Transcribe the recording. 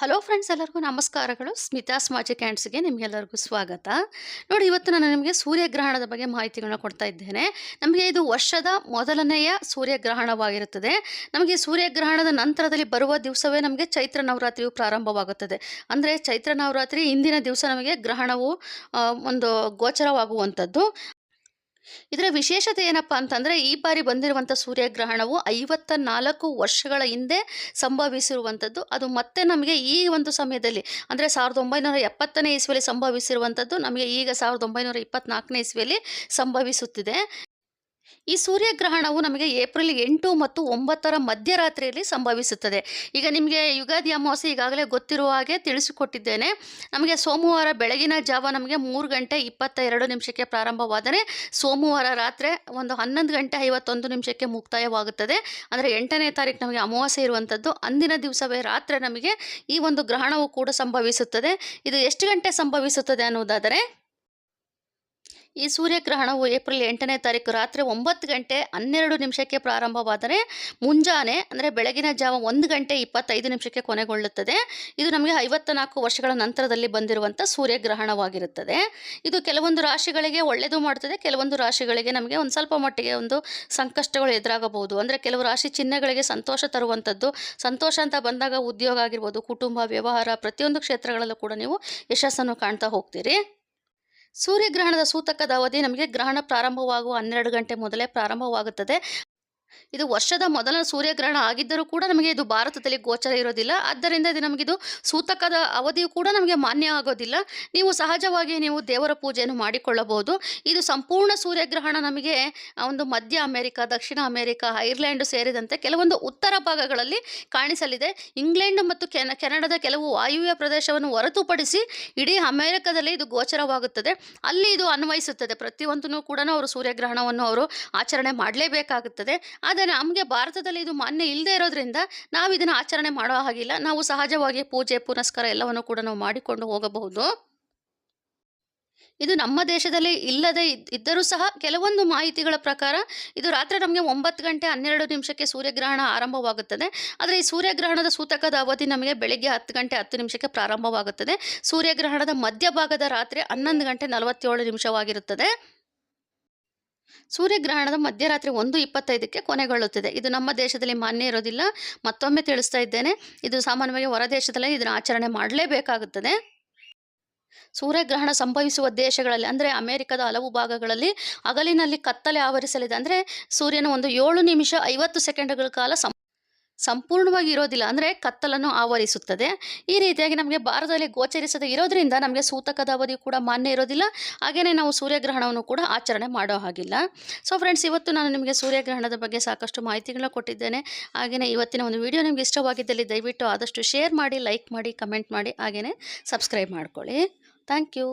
Hello friends, ಎಲ್ಲರಿಗೂ ನಮಸ್ಕಾರಗಳು. ಸ್ಮಿತಾ ಸ್ಮಾಜಿ ಕ್ಯಾಂಡ್ಸ್ಗೆ ನಿಮಗೆಲ್ಲರಿಗೂ ಸ್ವಾಗತ. ನೋಡಿ, ಇವತ್ತು ನಾನು ನಿಮಗೆ ಸೂರ್ಯಗ್ರಹಣದ ಬಗ್ಗೆ ಮಾಹಿತಿಗಳನ್ನ ಕೊಡ್ತಾ ಇದ್ದೇನೆ. ನಮಗೆ ಇದು ವರ್ಷದ ಮೊದಲನೆಯ ಸೂರ್ಯಗ್ರಹಣವಾಗಿರುತ್ತದೆ. ನಮಗೆ ಸೂರ್ಯಗ್ರಹಣದ ನಂತರದಲ್ಲಿ ಬರುವ ದಿವಸವೇ ನಮಗೆ ಚೈತ್ರ ನವರಾತ್ರಿಯು ಪ್ರಾರಂಭವಾಗುತ್ತದೆ. ಅಂದರೆ ಚೈತ್ರ ನವರಾತ್ರಿ, ಇಂದಿನ ದಿವಸ ನಮಗೆ ಗ್ರಹಣವು ಒಂದು ಗೋಚರವಾಗುವಂಥದ್ದು. ಇದರ ವಿಶೇಷತೆ ಏನಪ್ಪ ಅಂತಂದರೆ ಈ ಬಾರಿ ಬಂದಿರುವಂಥ ಸೂರ್ಯಗ್ರಹಣವು ಐವತ್ತ ನಾಲ್ಕು ವರ್ಷಗಳ ಹಿಂದೆ ಸಂಭವಿಸಿರುವಂಥದ್ದು. ಅದು ಮತ್ತೆ ನಮಗೆ ಈ ಒಂದು ಸಮಯದಲ್ಲಿ, ಅಂದರೆ ಸಾವಿರದ ಒಂಬೈನೂರ ಎಪ್ಪತ್ತನೇ ಇಸ್ವಿಯಲ್ಲಿ ಸಂಭವಿಸಿರುವಂಥದ್ದು, ನಮಗೆ ಈಗ ಸಾವಿರದ ಒಂಬೈನೂರ ಇಪ್ಪತ್ತ್ನಾಲ್ಕನೇ ಇಸ್ವಿಯಲ್ಲಿ ಸಂಭವಿಸುತ್ತಿದೆ. ಈ ಸೂರ್ಯಗ್ರಹಣವು ನಮಗೆ ಏಪ್ರಿಲ್ ಎಂಟು ಮತ್ತು ಒಂಬತ್ತರ ಮಧ್ಯರಾತ್ರಿಯಲ್ಲಿ ಸಂಭವಿಸುತ್ತದೆ. ಈಗ ನಿಮಗೆ ಯುಗಾದಿ ಅಮಾವಾಸ್ಯೆ ಈಗಾಗಲೇ ಗೊತ್ತಿರುವ ಹಾಗೆ ತಿಳಿಸಿಕೊಟ್ಟಿದ್ದೇನೆ. ನಮಗೆ ಸೋಮವಾರ ಬೆಳಗಿನ ಜಾವ ನಮಗೆ ಮೂರು ಗಂಟೆ ಇಪ್ಪತ್ತ ಎರಡು ನಿಮಿಷಕ್ಕೆ ಪ್ರಾರಂಭವಾದರೆ ಸೋಮವಾರ ರಾತ್ರಿ ಒಂದು ಹನ್ನೊಂದು ಗಂಟೆ ಐವತ್ತೊಂದು ನಿಮಿಷಕ್ಕೆ ಮುಕ್ತಾಯವಾಗುತ್ತದೆ. ಅಂದರೆ ಎಂಟನೇ ತಾರೀಕು ನಮಗೆ ಅಮಾವಾಸ್ಯೆ ಇರುವಂಥದ್ದು. ಅಂದಿನ ದಿವಸವೇ ರಾತ್ರಿ ನಮಗೆ ಈ ಒಂದು ಗ್ರಹಣವು ಕೂಡ ಸಂಭವಿಸುತ್ತದೆ. ಇದು ಎಷ್ಟು ಗಂಟೆ ಸಂಭವಿಸುತ್ತದೆ ಅನ್ನೋದಾದರೆ ಈ ಸೂರ್ಯಗ್ರಹಣವು ಏಪ್ರಿಲ್ ಎಂಟನೇ ತಾರೀಕು ರಾತ್ರಿ ಒಂಬತ್ತು ಗಂಟೆ ಹನ್ನೆರಡು ನಿಮಿಷಕ್ಕೆ ಪ್ರಾರಂಭವಾದರೆ ಮುಂಜಾನೆ, ಅಂದರೆ ಬೆಳಗಿನ ಜಾವ ಒಂದು ಗಂಟೆ ಇಪ್ಪತ್ತೈದು ನಿಮಿಷಕ್ಕೆ ಕೊನೆಗೊಳ್ಳುತ್ತದೆ. ಇದು ನಮಗೆ ಐವತ್ತ ನಾಲ್ಕು ವರ್ಷಗಳ ನಂತರದಲ್ಲಿ ಬಂದಿರುವಂಥ ಸೂರ್ಯಗ್ರಹಣವಾಗಿರುತ್ತದೆ. ಇದು ಕೆಲವೊಂದು ರಾಶಿಗಳಿಗೆ ಒಳ್ಳೆಯದು ಮಾಡುತ್ತದೆ ಕೆಲವೊಂದು ರಾಶಿಗಳಿಗೆ ನಮಗೆ ಒಂದು ಸ್ವಲ್ಪ ಮಟ್ಟಿಗೆ ಒಂದು ಸಂಕಷ್ಟಗಳು ಎದುರಾಗಬಹುದು. ಅಂದರೆ ಕೆಲವು ರಾಶಿ ಚಿಹ್ನೆಗಳಿಗೆ ಸಂತೋಷ ತರುವಂಥದ್ದು, ಸಂತೋಷ ಅಂತ ಬಂದಾಗ ಉದ್ಯೋಗ ಆಗಿರ್ಬೋದು, ಕುಟುಂಬ, ವ್ಯವಹಾರ ಪ್ರತಿಯೊಂದು ಕ್ಷೇತ್ರಗಳಲ್ಲೂ ಕೂಡ ನೀವು ಯಶಸ್ಸನ್ನು ಕಾಣ್ತಾ ಹೋಗ್ತೀರಿ. ಸೂರ್ಯಗ್ರಹಣದ ಸೂತಕದ ಅವಧಿ ನಮಗೆ ಗ್ರಹಣ ಪ್ರಾರಂಭವಾಗುವ ಹನ್ನೆರಡು ಗಂಟೆ ಮೊದಲೇ ಪ್ರಾರಂಭವಾಗುತ್ತದೆ. ಇದು ವರ್ಷದ ಮೊದಲ ಸೂರ್ಯಗ್ರಹಣ ಆಗಿದ್ದರೂ ಕೂಡ ನಮಗೆ ಇದು ಭಾರತದಲ್ಲಿ ಗೋಚರ ಇರೋದಿಲ್ಲ. ಆದ್ದರಿಂದ ಇದು ನಮಗಿದು ಸೂತಕದ ಅವಧಿಯು ಕೂಡ ನಮಗೆ ಮಾನ್ಯ ಆಗೋದಿಲ್ಲ. ನೀವು ಸಹಜವಾಗಿ ನೀವು ದೇವರ ಪೂಜೆಯನ್ನು ಮಾಡಿಕೊಳ್ಳಬಹುದು. ಇದು ಸಂಪೂರ್ಣ ಸೂರ್ಯಗ್ರಹಣ ನಮಗೆ ಒಂದು ಮಧ್ಯ ಅಮೆರಿಕ, ದಕ್ಷಿಣ ಅಮೆರಿಕ, ಐರ್ಲೆಂಡ್ ಸೇರಿದಂತೆ ಕೆಲವೊಂದು ಉತ್ತರ ಭಾಗಗಳಲ್ಲಿ ಕಾಣಿಸಲಿದೆ. ಇಂಗ್ಲೆಂಡ್ ಮತ್ತು ಕೆನ, ಕೆನಡಾದ ಕೆಲವು ವಾಯುವ್ಯ ಪ್ರದೇಶವನ್ನು ಹೊರತುಪಡಿಸಿ ಇಡೀ ಅಮೆರಿಕದಲ್ಲಿ ಇದು ಗೋಚರವಾಗುತ್ತದೆ. ಅಲ್ಲಿ ಇದು ಅನ್ವಯಿಸುತ್ತದೆ. ಪ್ರತಿಯೊಂದನ್ನು ಕೂಡ ಅವರು ಸೂರ್ಯಗ್ರಹಣವನ್ನು ಅವರು ಆಚರಣೆ ಮಾಡಲೇಬೇಕಾಗುತ್ತದೆ. ಆದರೆ ನಮಗೆ ಭಾರತದಲ್ಲಿ ಇದು ಮಾನ್ಯ ಇಲ್ಲದೆ ಇರೋದ್ರಿಂದ ನಾವು ಇದನ್ನು ಆಚರಣೆ ಮಾಡೋ ಹಾಗಿಲ್ಲ. ನಾವು ಸಹಜವಾಗಿ ಪೂಜೆ, ಪುನಸ್ಕಾರ ಎಲ್ಲವನ್ನು ಕೂಡ ನಾವು ಮಾಡಿಕೊಂಡು ಹೋಗಬಹುದು. ಇದು ನಮ್ಮ ದೇಶದಲ್ಲಿ ಇಲ್ಲದೆ ಇದ್- ಇದ್ದರೂ ಸಹ ಕೆಲವೊಂದು ಮಾಹಿತಿಗಳ ಪ್ರಕಾರ ಇದು ರಾತ್ರಿ ನಮಗೆ ಒಂಬತ್ತು ಗಂಟೆ ಹನ್ನೆರಡು ನಿಮಿಷಕ್ಕೆ ಸೂರ್ಯಗ್ರಹಣ ಆರಂಭವಾಗುತ್ತದೆ. ಆದರೆ ಈ ಸೂರ್ಯಗ್ರಹಣದ ಸೂತಕದ ಅವಧಿ ನಮಗೆ ಬೆಳಗ್ಗೆ ಹತ್ತು ಗಂಟೆ ಹತ್ತು ನಿಮಿಷಕ್ಕೆ ಪ್ರಾರಂಭವಾಗುತ್ತದೆ. ಸೂರ್ಯಗ್ರಹಣದ ಮಧ್ಯಭಾಗದ ರಾತ್ರಿ ಹನ್ನೊಂದು ಗಂಟೆ ನಲವತ್ತೇಳು ನಿಮಿಷವಾಗಿರುತ್ತದೆ. ಸೂರ್ಯಗ್ರಹಣದ ಮಧ್ಯರಾತ್ರಿ ಒಂದು ಇಪ್ಪತ್ತೈದಕ್ಕೆ ಕೊನೆಗೊಳ್ಳುತ್ತದೆ. ಇದು ನಮ್ಮ ದೇಶದಲ್ಲಿ ಮಾನ್ಯ ಇರೋದಿಲ್ಲ. ಮತ್ತೊಮ್ಮೆ ತಿಳಿಸ್ತಾ ಇದ್ದೇನೆ. ಇದು ಸಾಮಾನ್ಯವಾಗಿ ಹೊರ ದೇಶದಲ್ಲೇ ಇದನ್ನು ಆಚರಣೆ ಮಾಡಲೇಬೇಕಾಗುತ್ತದೆ. ಸೂರ್ಯಗ್ರಹಣ ಸಂಭವಿಸುವ ದೇಶಗಳಲ್ಲಿ, ಅಂದರೆ ಅಮೆರಿಕದ ಹಲವು ಭಾಗಗಳಲ್ಲಿ ಹಗಲಿನಲ್ಲಿ ಕತ್ತಲೆ ಆವರಿಸಲಿದೆ. ಅಂದರೆ ಸೂರ್ಯನ ಒಂದು ಏಳು ನಿಮಿಷ ಐವತ್ತು ಸೆಕೆಂಡ್ಗಳ ಕಾಲ ಸಂ ಸಂಪೂರ್ಣವಾಗಿ ಇರೋದಿಲ್ಲ. ಅಂದರೆ ಕತ್ತಲನ್ನು ಆವರಿಸುತ್ತದೆ. ಈ ರೀತಿಯಾಗಿ ನಮಗೆ ಭಾರತದಲ್ಲಿ ಗೋಚರಿಸದೆ ಇರೋದ್ರಿಂದ ನಮಗೆ ಸೂತಕದ ಅವಧಿ ಕೂಡ ಮಾನ್ಯ ಇರೋದಿಲ್ಲ. ಹಾಗೆಯೇ ನಾವು ಸೂರ್ಯಗ್ರಹಣವನ್ನು ಕೂಡ ಆಚರಣೆ ಮಾಡೋ ಹಾಗಿಲ್ಲ. ಸೊ ಫ್ರೆಂಡ್ಸ್ ಇವತ್ತು ನಾನು ನಿಮಗೆ ಸೂರ್ಯಗ್ರಹಣದ ಬಗ್ಗೆ ಸಾಕಷ್ಟು ಮಾಹಿತಿಗಳನ್ನ ಕೊಟ್ಟಿದ್ದೇನೆ. ಹಾಗೆಯೇ ಇವತ್ತಿನ ಒಂದು ವಿಡಿಯೋ ನಿಮಗೆ ಇಷ್ಟವಾಗಿದ್ದಲ್ಲಿ ದಯವಿಟ್ಟು ಆದಷ್ಟು ಶೇರ್ ಮಾಡಿ, ಲೈಕ್ ಮಾಡಿ, ಕಮೆಂಟ್ ಮಾಡಿ. ಹಾಗೆಯೇ ಸಬ್ಸ್ಕ್ರೈಬ್ ಮಾಡ್ಕೊಳ್ಳಿ. Thank you.